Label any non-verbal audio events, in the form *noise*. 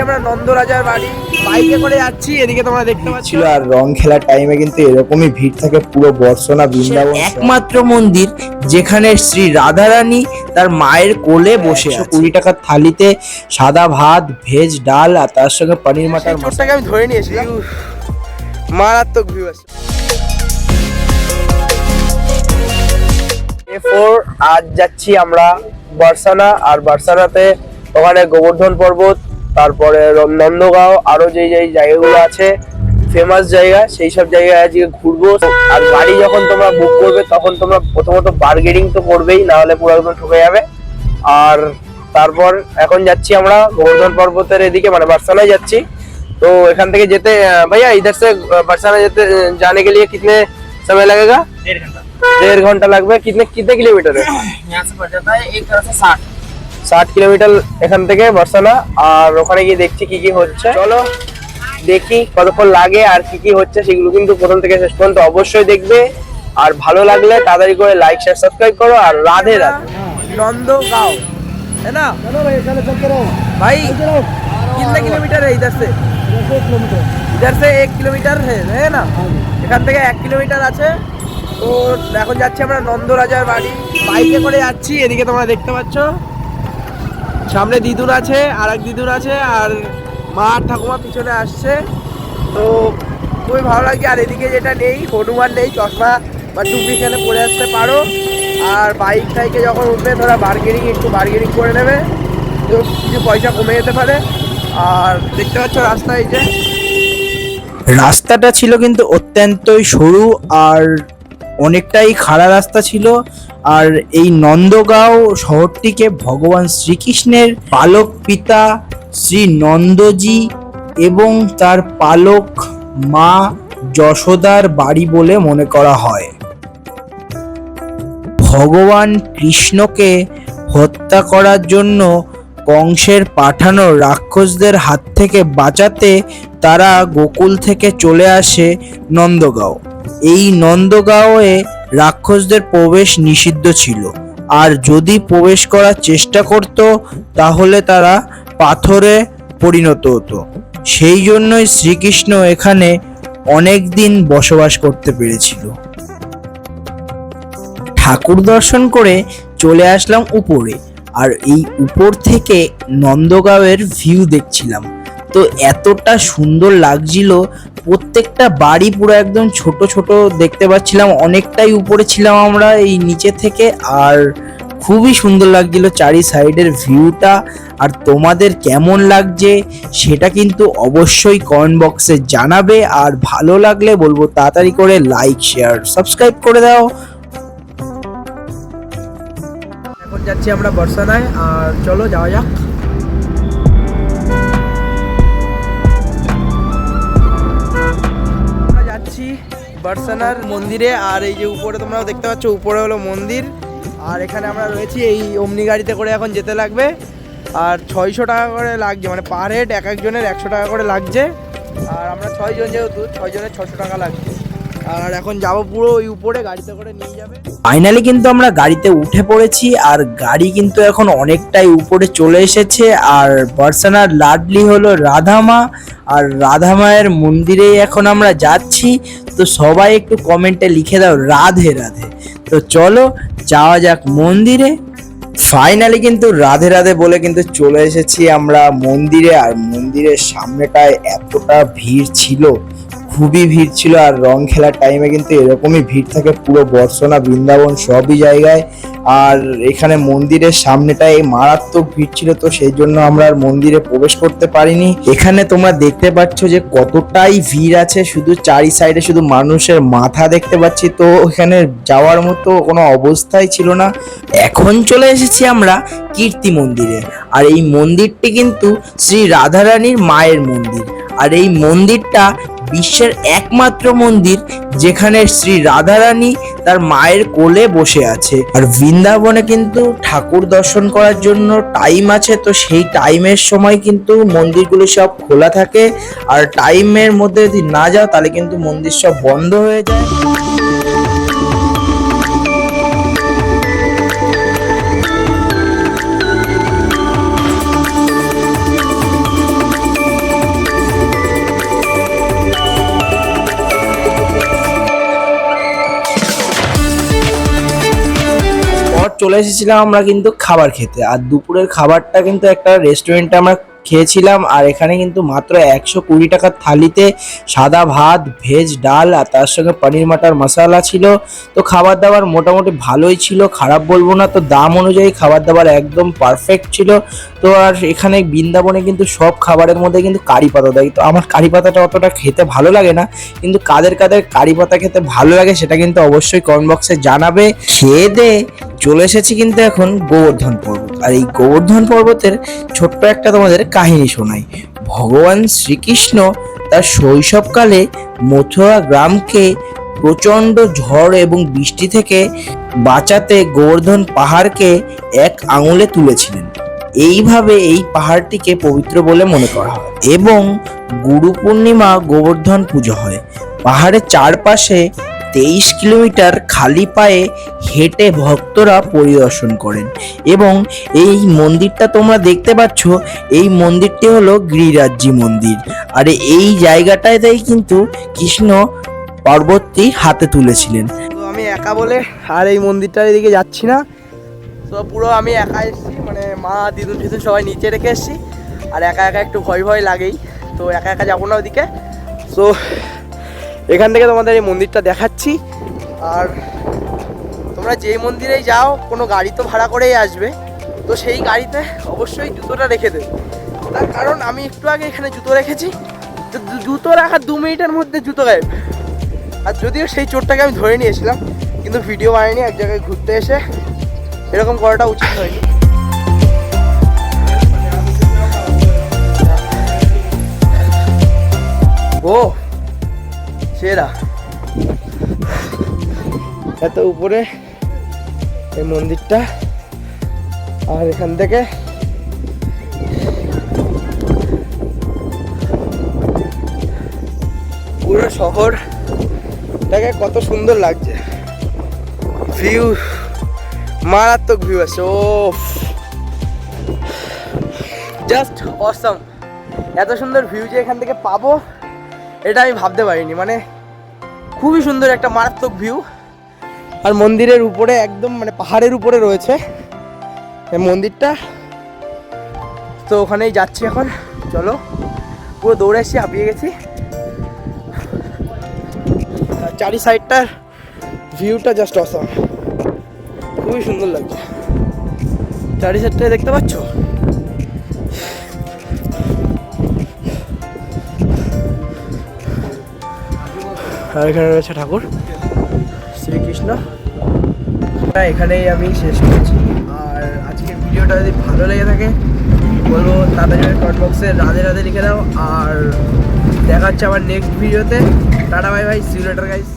আমরা নন্দরাজার বাড়ি। বাইকে করে যাচ্ছি এদিকে তোমরা দেখতে পাচ্ছ। ছিল আর রং টাইমে কিন্তু এরকমই ভিড় থাকে পুরো বর্ষনা বৃন্দাবন একমাত্র মন্দির যেখানে শ্রী রাধারানী তার মায়ের কোলে বসে কুড়ি টাকার থালিতে সাদা ভাত ভেজ ডাল আর তার সঙ্গে পনির মাটার আমি ধরে নিয়েছি মারাত্মক ভিউ আছে। আজ যাচ্ছি আমরা বার্সানা আর বার্সানাতে ওখানে গোবর্ধন পর্বত তারপরে রম- নন্দগাঁও আরো যেই যেই জায়গাগুলো আছে ফেমাস জায়গা সেই সব জায়গায় আজকে ঘুরবো আর গাড়ি যখন তোমরা বুক করবে তখন তোমরা প্রথমত বার্গেনিং তো করবেই না হলে পুরো একদম ঠকে যাবে আর তারপর এখন যাচ্ছি আমরা গোবর্ধন পর্বতের এদিকে মানে বার্সানায় যাচ্ছি तो एखान থেকে যেতে আহ, भैया इधर से बरसाना যেতে अ, जाने के लिए कितने समय लगेगा দেড় ঘন্টা डेढ़ घंटा লাগবে कितने कितने किलोमीटर *coughs* है यहाँ से पड़ जाता है एक तरह से साठ ষাট কিলোমিটার এখান থেকে বর্ষানা আর ওখানে গিয়ে দেখছি কি কি হচ্ছে চলো দেখি কতক্ষণ লাগে আর কি কি হচ্ছে সেগুলো কিন্তু প্রথম থেকে শেষ পর্যন্ত অবশ্যই দেখবে আর ভালো লাগলে তাড়াতাড়ি করে লাইক শেয়ার সাবস্ক্রাইব করো আর রাধে রাধে নন্দগাঁও है ना चलो भाई चलो चलते रहो भाई कितने किलोमीटर है इधर से इधर से एक किलोमीटर है है ना এখান থেকে এক কিলোমিটার আছে তো এখন যাচ্ছি আমরা নন্দরাজার বাড়ি বাইকে করে যাচ্ছি এদিকে তোমরা দেখতে পাচ্ছ সামনে দিদুন আছে আর এক দিদুন আছে, আর মা আর ঠাকুমা পিছনে আসছে। তো খুবই ভালো লাগছে আর এদিকে যেটা নেই, হনুমান নেই, চশমা বা টুপি এখানে পরে আসতে পারো। আর বাইক টাইকে যখন উঠবে, ধরা বার্গেনিং একটু বার্গেনিং করে নেবে। তো কিছু পয়সা কমে যেতে পারে। আর দেখতে পাচ্ছ রাস্তা এই যে। রাস্তাটা ছিল কিন্তু অত্যন্তই সরু, আর অনেকটাই খাড়া রাস্তা ছিল। আর এই নন্দগাঁও শহরটিকে ভগবান শ্রীকৃষ্ণের পালক পিতা শ্রী নন্দজি এবং তার পালক মা যশোদার বাড়ি বলে মনে করা হয়। ভগবান কৃষ্ণকে হত্যা করার জন্য কংসের পাঠানো রাক্ষসদের হাত থেকে বাঁচাতে তারা গোকুল থেকে চলে আসে নন্দগাঁও। এই নন্দগাঁওয়ে রাক্ষসদের প্রবেশ নিষিদ্ধ ছিল। আর যদি প্রবেশ করার চেষ্টা করত, তাহলে তারা পাথরে পরিণত হতো। সেই জন্যই শ্রীকৃষ্ণ এখানে অনেক দিন বসবাস করতে পেরেছিল। ঠাকুর দর্শন করে চলে আসলাম উপরে। আর এই উপর থেকে নন্দগাঁওয়ের ভিউ দেখছিলাম। তো এতটা সুন্দর লাগছিল, প্রত্যেকটা বাড়ি পুরো একদম ছোট ছোট দেখতে পাচ্ছিলাম, অনেকটাই উপরে ছিলাম আমরা এই নিচে থেকে, আর খুবই সুন্দর লাগছিল চারি সাইডের ভিউটা, আর তোমাদের কেমন লাগছে সেটা কিন্তু অবশ্যই কমেন্ট বক্সে জানাবে, আর ভালো লাগলে বলব তাড়াতাড়ি করে লাইক, শেয়ার, সাবস্ক্রাইব করে দাও। এখন যাচ্ছি আমরা বর্ষানায় আর চলো যাওয়া যাক। বর্ষানার মন্দিরে, আর এই যে উপরে তোমরা দেখতে পাচ্ছ, উপরে হলো মন্দির। আর এখানে আমরা রয়েছি এই অমনি গাড়িতে করে এখন যেতে লাগবে। আর ছয়শো টাকা করে লাগছে মানে পার হেড এক একজনের একশো টাকা করে লাগছে। আর আমরা ছয়জন যেহেতু ছয়জনের ছশো টাকা লাগছে। আর এখন যাব পুরো ওই উপরে, গাড়িতে করে নিয়ে যাবে। ফাইনালি কিন্তু আমরা গাড়িতে উঠে পড়েছি, আর গাড়ি কিন্তু এখন অনেকটাই উপরে চলে এসেছে। আর বার্সানার লাডলি হলো রাধামা, আর রাধা মায়ের মন্দিরেই এখন আমরা যাচ্ছি। তো সবাই একটু কমেন্টে লিখে দাও, রাধে রাধে। তো চলো, যাওয়া যাক মন্দিরে। ফাইনালি কিন্তু রাধে রাধে বলে কিন্তু চলে এসেছি আমরা মন্দিরে, আর মন্দিরের সামনেটায় এতটা ভিড় ছিল, খুবই ভিড় ছিল, আর রং খেলার টাইমে কিন্তু এরকমই ভিড় থাকে পুরো বর্ষনা, বৃন্দাবন সবই জায়গায়। আর এখানে মন্দিরের সামনেটায় মারাত্মক ভিড় ছিল, তো সেই জন্য আমরা আর মন্দিরে প্রবেশ করতে পারিনি। এখানে তোমরা দেখতে পাচ্ছ যে কতটাই ভিড় আছে, শুধু চারি সাইডে শুধু মানুষের মাথা দেখতে পাচ্ছি, তো এখানে যাওয়ার মতো কোনো অবস্থাই ছিল না। এখন চলে এসেছি আমরা কীর্তি মন্দিরে, আর এই মন্দিরটি কিন্তু শ্রী রাধারানীর মায়ের মন্দির। আর এই মন্দিরটা বিশ্বের একমাত্র মন্দির যেখানে শ্রী রাধারানী তার মায়ের কোলে বসে আছে। আর বৃন্দাবনে কিন্তু ঠাকুর দর্শন করার জন্য টাইম আছে, তো সেই টাইমের সময় কিন্তু মন্দিরগুলো সব খোলা থাকে। আর টাইমের মধ্যে যদি না যাও, তাহলে কিন্তু মন্দির সব বন্ধ হয়ে যায়। চলে এসেছিলাম আমরা কিন্তু খাবার খেতে। আর দুপুরের খাবারটা কিন্তু একটা রেস্টুরেন্টে আমরা খেয়েছিলাম, আর এখানে কিন্তু মাত্র একশো কুড়ি টাকার থালিতে সাদা ভাত, ভেজ ডাল, আর তার সঙ্গে পনির মাটার মশলা ছিল। তো খাবার দাবার মোটামুটি ভালোই ছিল, খারাপ বলব না, তো দাম অনুযায়ী খাবার দাবার একদম পারফেক্ট ছিল। তো আর এখানে বৃন্দাবনে কিন্তু সব খাবারের মধ্যে কিন্তু কারি পাতা দেয়। তো আমার কারি পাতাটা অতটা খেতে ভালো লাগে না, কিন্তু কাদের কাদের কারি পাতা খেতে ভালো লাগে সেটা কিন্তু অবশ্যই কমেন্ট বক্সে জানাবে। খেয়ে দে। চলে এসেছি কিন্তু এখন গোবর্ধন পর্বত। আর এই গোবর্ধন পর্বতের ছোট্ট একটা তোমাদের কাহিনী শোনাই। ভগবান শ্রীকৃষ্ণ তার শৈশবকালে মথুরা গ্রামকে প্রচণ্ড ঝড় এবং বৃষ্টি থেকে বাঁচাতে গোবর্ধন পাহাড়কে এক আঙুলে তুলেছিলেন। এইভাবে এই পাহাড়টিকে পবিত্র বলে মনে করা হয়। এবং গুরু পূর্ণিমা গোবর্ধন পুজো হয়। পাহাড়ের চারপাশে তেইশ কিলোমিটার খালি পায়ে হেঁটে ভক্তরা পরিদর্শন করেন এবং এই মন্দিরটা তোমরা দেখতে পাচ্ছ, এই মন্দিরটি হলো গিরিরাজ্যি মন্দির। আর এই জায়গাটাতেই কিন্তু কৃষ্ণ পর্বতটি হাতে তুলেছিলেন। আমি একা বলে আর এই মন্দিরটার এদিকে যাচ্ছি না। তো পুরো আমি একা এসেছি মানে মা দিদুন ফিদুন সবাই নিচে রেখে এসেছি। আর একা একা একটু ভয় ভয় লাগেই। তো একা একা যাব না ওদিকে। তো এখান থেকে তোমাদের এই মন্দিরটা দেখাচ্ছি। আর তোমরা যেই মন্দিরেই যাও, কোনো গাড়ি তো ভাড়া করেই আসবে। তো সেই গাড়িতে অবশ্যই জুতোটা রেখে দেবে। তার কারণ আমি একটু আগে এখানে জুতো রেখেছি। তো জুতো রাখার দু মিনিটের মধ্যে জুতো গায়েব। আর যদিও সেই চোরটাকে আমি ধরে নিয়েছিলাম, কিন্তু ভিডিও বানাইনি এক জায়গায় ঘুরতে এসে এরকম করাটা উচিত হয়নি। ও সেরা। এত উপরে এই মন্দিরটা। আর এখান থেকে পুরো শহরটাকে কত সুন্দর লাগছে। ভিউ, মারাত্মক ভিউ আছে ও জাস্ট অসম। এত সুন্দর ভিউ যে এখান থেকে পাবো। এটা আমি ভাবতে পারিনি মানে খুবই সুন্দর একটা মারাত্মক ভিউ আর মন্দিরের উপরে একদম মানে পাহাড়ের উপরে রয়েছে মন্দিরটা। তো ওখানেই যাচ্ছি এখন, চলো। পুরো দৌড়ে এসেছি হাঁপিয়ে গেছি। চারি সাইডটার ভিউটা জাস্ট অসম খুবই সুন্দর লাগছে। চারি সাইডটা দেখতে পাচ্ছ? আর এখানে রয়েছে ঠাকুর শ্রীকৃষ্ণ। হ্যাঁ, এখানেই আমি শেষ করেছি। আর আজকের ভিডিওটা যদি ভালো লেগে থাকে বলব তাড়াতাড়ি কমেন্ট বক্সে রাধে রাধে লিখে দাও। আর দেখা হচ্ছে আমার নেক্সট ভিডিওতে। Tata bye bye see you later guys